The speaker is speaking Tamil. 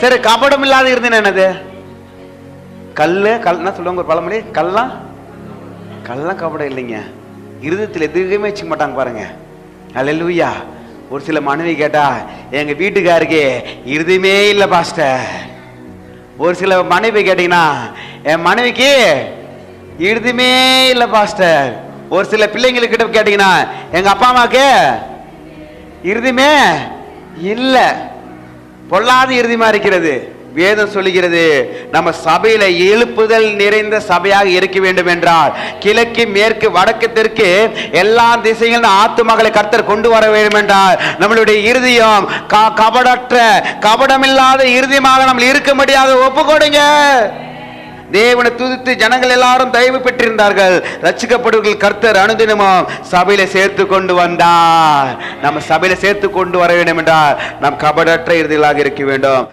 சரி கபடம் இல்லாத இருந்தேன் என்னது கல்லு கல் சொல்லுவாங்க ஒரு பழமொழி? கல்லாம் கல்லாம் கபடம் இல்லைங்க. இருதத்தில் எதுவுமே வச்சுக்க மாட்டாங்க பாருங்க. அல்லேலூயா ஒரு சில மனைவி கேட்டா எங்க வீட்டுக்காருக்கு இருதயமே இல்லை பாஸ்டர். ஒரு சில மனைவி கேட்டீங்கன்னா என் மனைவிக்கு இருதுமே இல்லை பாஸ்டர். ஒரு சில பிள்ளைங்களுக்கு கிட்ட கேட்டீங்கன்னா எங்க அப்பா அம்மாக்கு இருதுமே இல்லை. பொல்லாத இறுதிமா இருக்கிறது. வேதம் சொல்லுகிறது நம்ம சபையில எழுப்புதல் நிறைந்த சபையாக இருக்க வேண்டும் என்றால் கிழக்கு மேற்கு வடக்கு தெற்கு எல்லா திசையிலும் ஆத்துமகளை கர்த்தர் கொண்டு வர வேண்டும் என்றால் நம்மளுடைய இருதயம் க- கபடற்ற கபடமில்லாத இருதயமாக நம்ம இருக்கும்படியாக ஒப்பு கொடுங்க தேவனை துதித்து ஜனங்கள் எல்லாரும் தயவு பெற்றிருந்தார்கள். ரட்சிக்கப்படுவர்கள் கர்த்தர் அனுதினமும் சபையில சேர்த்து கொண்டு வந்தார். நம்ம சபையில சேர்த்து கொண்டு வர வேண்டும் என்றால் நாம் கபடற்ற இறுதிகளாக இருக்க வேண்டும்.